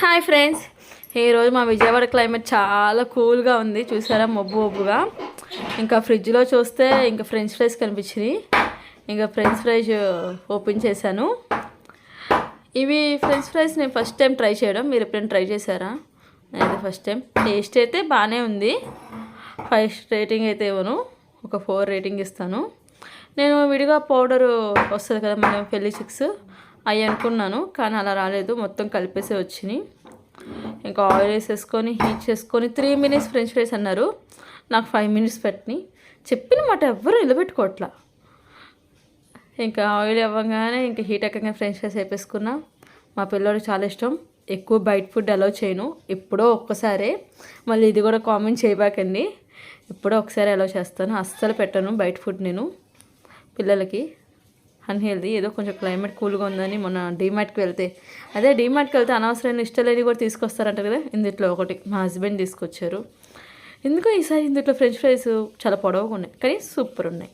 Hi friends ఈరోజు మా Vijayawada climate చాలా కూల్గా ఉంది. చూసారా? మబ్బు మబ్బుగా. ఇంకా ఫ్రిడ్జ్లో చూస్తే ఇంకా ఫ్రెంచ్ ఫ్రైస్ కనిపించినాయి. ఇంకా ఫ్రెంచ్ ఫ్రైస్ ఓపెన్ చేశాను. ఇవి ఫ్రెంచ్ ఫ్రైస్ నేను ఫస్ట్ టైం ట్రై చేయడం. మీరు ఎప్పుడైనా ట్రై చేశారా? నేనైతే ఫస్ట్ టైం టేస్ట్ అయితే బాగానే ఉంది. ఫైవ్ రేటింగ్ అయితే ఇవ్వను. ఒక ఫోర్ రేటింగ్ ఇస్తాను. నేను విడిగా పౌడరు వస్తుంది కదా మనం పెళ్ళి చిక్స్ అవి అనుకున్నాను కానీ అలా రాలేదు. మొత్తం కలిపేసి వచ్చినాయి. ఇంకా ఆయిల్ వేసేసుకొని హీట్ చేసుకొని త్రీ మినిట్స్ ఫ్రెంచ్ ఫ్రైస్ అన్నారు. నాకు ఫైవ్ మినిట్స్ పెట్టినాయి. చెప్పిన మాట ఎవ్వరు నిలబెట్టుకోవట్లా. ఇంకా ఆయిల్ ఇవ్వగానే ఇంకా హీట్ ఎక్కగానే ఫ్రెంచ్ ఫ్రైస్ వేపేసుకున్నా. మా పిల్లోడికి చాలా ఇష్టం. ఎక్కువ బయట ఫుడ్ అలౌ చేయను. ఎప్పుడో ఒక్కసారే. మళ్ళీ ఇది కూడా కామెంట్ చేయబాకండి. ఎప్పుడో ఒకసారి అలౌ చేస్తాను. అస్సలు పెట్టను బయట ఫుడ్ నేను పిల్లలకి. అన్హెల్దీ. ఏదో కొంచెం క్లైమేట్ కూల్గా ఉందని మొన్న డీమార్ట్కి వెళ్తే. అదే డీమార్ట్కి వెళ్తే అనవసరమైన ఇష్టలేని కూడా తీసుకొస్తారంట కదా? ఇందుట్లో ఒకటి. మా హస్బెండ్ తీసుకొచ్చారు. ఎందుకో ఈసారి ఇందుట్లో ఫ్రెంచ్ ఫ్రైస్ చాలా పొడవుగా ఉన్నాయి. కానీ సూపర్ ఉన్నాయి.